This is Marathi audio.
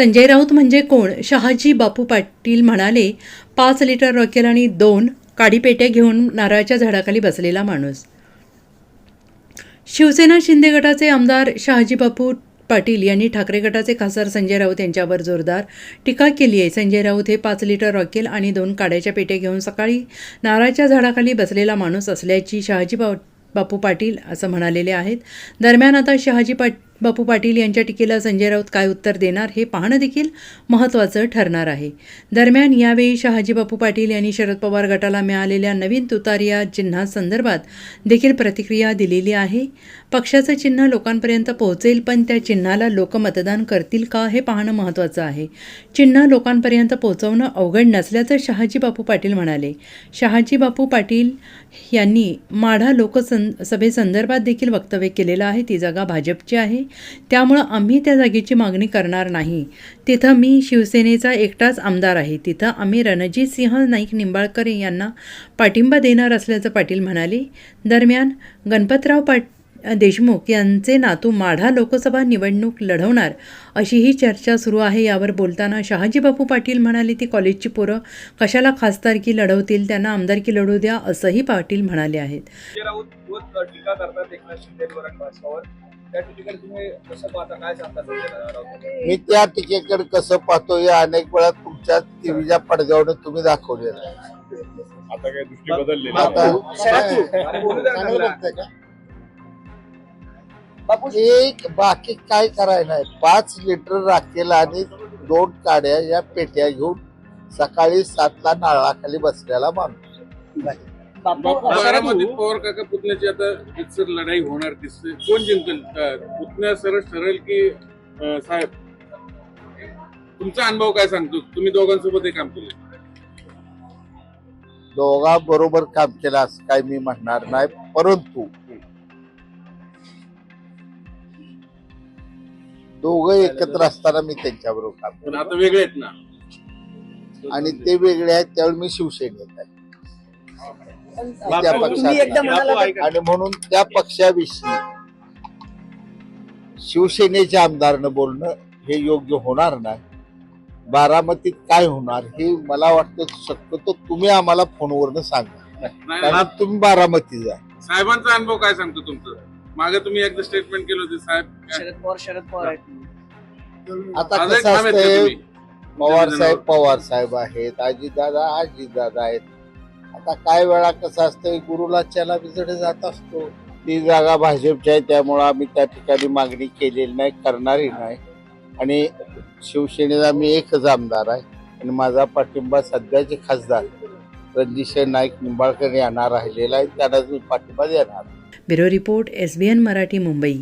संजय राऊत म्हणजे कोण? शहाजी बापू पाटील म्हणाले पाच लिटर रॉकेल आणि दोन काडीपेट्या घेऊन नारळाच्या झाडाखाली बसलेला माणूस. शिवसेना शिंदे गटाचे आमदार शहाजी बापू पाटील यांनी ठाकरे गटाचे खासदार संजय राऊत यांच्यावर जोरदार टीका केली आहे. संजय राऊत हे पाच लिटर रॉकेल आणि दोन काड्याच्या पेट्या घेऊन सकाळी नारळाच्या झाडाखाली बसलेला माणूस असल्याची शहाजी बा बापू पाटील असं म्हणालेले आहेत. दरम्यान आता शहाजी पाट बापू पाटील यांच्या टीकेला संजय राऊत काय उत्तर देणार हे पाहणं देखील महत्त्वाचं ठरणार आहे. दरम्यान यावेळी शहाजी बापू पाटील यांनी शरद पवार गटाला मिळालेल्या नवीन तुतारिया चिन्हासंदर्भात देखील प्रतिक्रिया दिलेली आहे. पक्षाचं चिन्ह लोकांपर्यंत पोहोचेल पण त्या चिन्हाला लोक मतदान करतील का हे पाहणं महत्त्वाचं आहे. चिन्ह लोकांपर्यंत पोहोचवणं अवघड नसल्याचं शहाजी बापू पाटील म्हणाले. शहाजी बापू पाटील यांनी माढा लोकसं सभेसंदर्भात देखील वक्तव्य केलेलं आहे. ती जागा भाजपची आहे. त्यामुळं आम्ही त्या जागेची मागणी करणार नाही. तिथं मी शिवसेनेचा एकटाच आमदार आहे. तिथं आम्ही रणजित सिंह नाईक निंबाळकर यांना पाठिंबा देणार असल्याचं पाटील म्हणाले. दरम्यान गणपतराव पाट देशमुख यांचे नातू माढा लोकसभा निवडणूक लढवणार अशीही चर्चा सुरू आहे यावर बोलताना शहाजीबापू पाटील म्हणाले ती कॉलेजची पोरं कशाला खासदारकी लढवतील? त्यांना आमदारकी लढू द्या असंही पाटील म्हणाले आहेत. त्या तुम्ही कसं पाहता? काय सांगता संजय मी त्या टीकेकडे कसं पाहतो या अनेक वेळा तुमच्या टीव्हीच्या पडद्यावर तुम्ही दाखवलेलं आहे. आता काय दृष्टी? एक बाकी काय करायला नाही. पाच लिटर राखेल आणि दोन काड्या या पेट्या घेऊन सकाळी सातला नारळाखाली बसलेला माणूस बारामतीत पवार काका पुतण्याची आता एकसर लढाई होणार दिसते कोण जिंकेल? पुतण्या सरळ ठरेल की साहेब? तुमचा अनुभव काय सांगतो? तुम्ही दोघांसोबत हे काम केले. दोघा बरोबर काम केलं असं काय मी म्हणणार नाही. परंतु दोघं एकत्र असताना मी त्यांच्याबरोबर काम पण आता वेगळे आहेत ना. आणि ते वेगळे आहेत त्यावेळी मी शिवसेनेत आहे. त्या पक्षात आणि म्हणून त्या पक्षाविषयी शिवसेनेच्या आमदारनं बोलणं हे योग्य होणार नाही. बारामतीत काय होणार हे मला वाटतं शक्यतो तुम्ही आम्हाला फोनवरनं सांगा. कारण तुम्ही बारामती जा. साहेबांचा अनुभव काय सांगतो तुमचं? मागे तुम्ही एकदा स्टेटमेंट केलं होते साहेब. शरद पवार शरद पवार आहेत. आता कसं असतंय तुम्ही? पवार साहेब पवार साहेब आहेत अजितदादा अजितदादा आहेत. आता काय वेळा कसं असतं गुरुला चला बिजडे जात असतो. ती जागा भाजपची आहे त्यामुळं आम्ही त्या ठिकाणी मागणी केलेली नाही करणारही नाही. आणि शिवसेनेचा मी एकच आमदार आहे आणि माझा पाठिंबा सध्याचे खासदार रणजित नाईक निंबाळकर यांना राहिलेला आहे. त्यांना मी पाठिंबा देणार. Bureau report S B N Marathi Mumbai.